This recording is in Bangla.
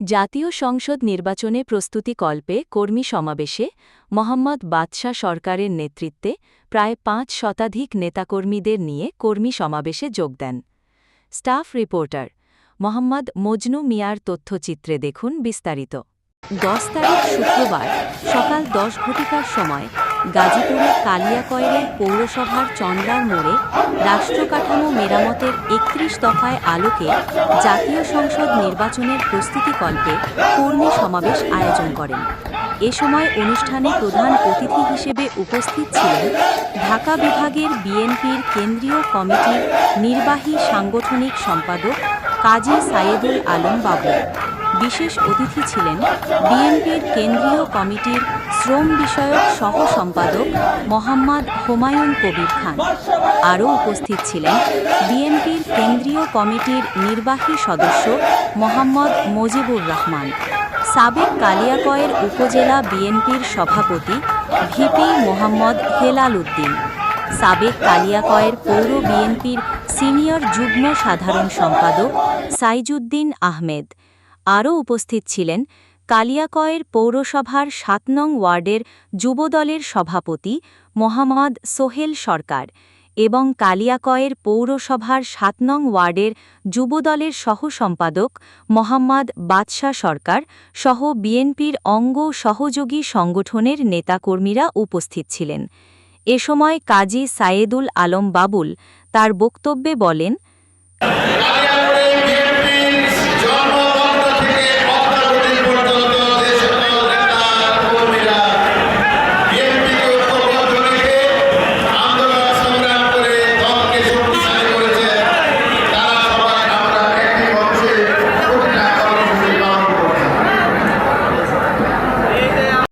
জাতীয় সংসদ নির্বাচনে প্রস্তুতিকল্পে কর্মী সমাবেশে মোহাম্মদ বাদশাহ সরকারের নেতৃত্বে প্রায় পাঁচ শতাধিক নেতাকর্মীদের নিয়ে কর্মী সমাবেশে যোগ দেন। স্টাফ রিপোর্টার মোহাম্মদ মজনু মিয়ার তথ্যচিত্রে দেখুন বিস্তারিত। দশ তারিখ শুক্রবার সকাল দশ ঘটিকার সময় গাজীপুরের কালিয়াকয়ের পৌরসভার চন্দ্রার মোড়ে রাষ্ট্রকাঠামো মেরামতের একত্রিশ দফায় আলোকে জাতীয় সংসদ নির্বাচনের প্রস্তুতিকল্পে কর্মী সমাবেশ আয়োজন করেন। এ সময় অনুষ্ঠানে প্রধান অতিথি হিসেবে উপস্থিত ছিলেন ঢাকা বিভাগের বিএনপির কেন্দ্রীয় কমিটির নির্বাহী সাংগঠনিক সম্পাদক কাজী সাইয়েদুল আলম বাবু। বিশেষ অতিথি ছিলেন বিএনপির কেন্দ্রীয় কমিটির শ্রম বিষয়ক সহ সম্পাদক মোহাম্মদ হুমায়ুন কবির খান। আরও উপস্থিত ছিলেন বিএনপির কেন্দ্রীয় কমিটির নির্বাহী সদস্য মোহাম্মদ মজিবুর রহমান। সাবেক কালিয়াকয়ের উপজেলা বিএনপির সভাপতি ভিপি মোহাম্মদ হেলাল উদ্দিন। সাবেক কালিয়াকয়ের পৌর বিএনপির সিনিয়র যুগ্ম সাধারণ সম্পাদক সাইজুদ্দিন আহমেদ। আরও উপস্থিত ছিলেন কালিয়াকয়ের পৌরসভার সাত নং ওয়ার্ডের যুবদলের সভাপতি মোহাম্মদ সোহেল সরকার এবং কালিয়াকয়ের পৌরসভার সাত নং ওয়ার্ডের যুবদলের সহ সম্পাদক মোহাম্মদ বাদশাহ সরকার সহ বিএনপির অঙ্গ সহযোগী সংগঠনের নেতাকর্মীরা উপস্থিত ছিলেন। এ সময় কাজী সায়েদুল আলম বাবুল তার বক্তব্যে বলেন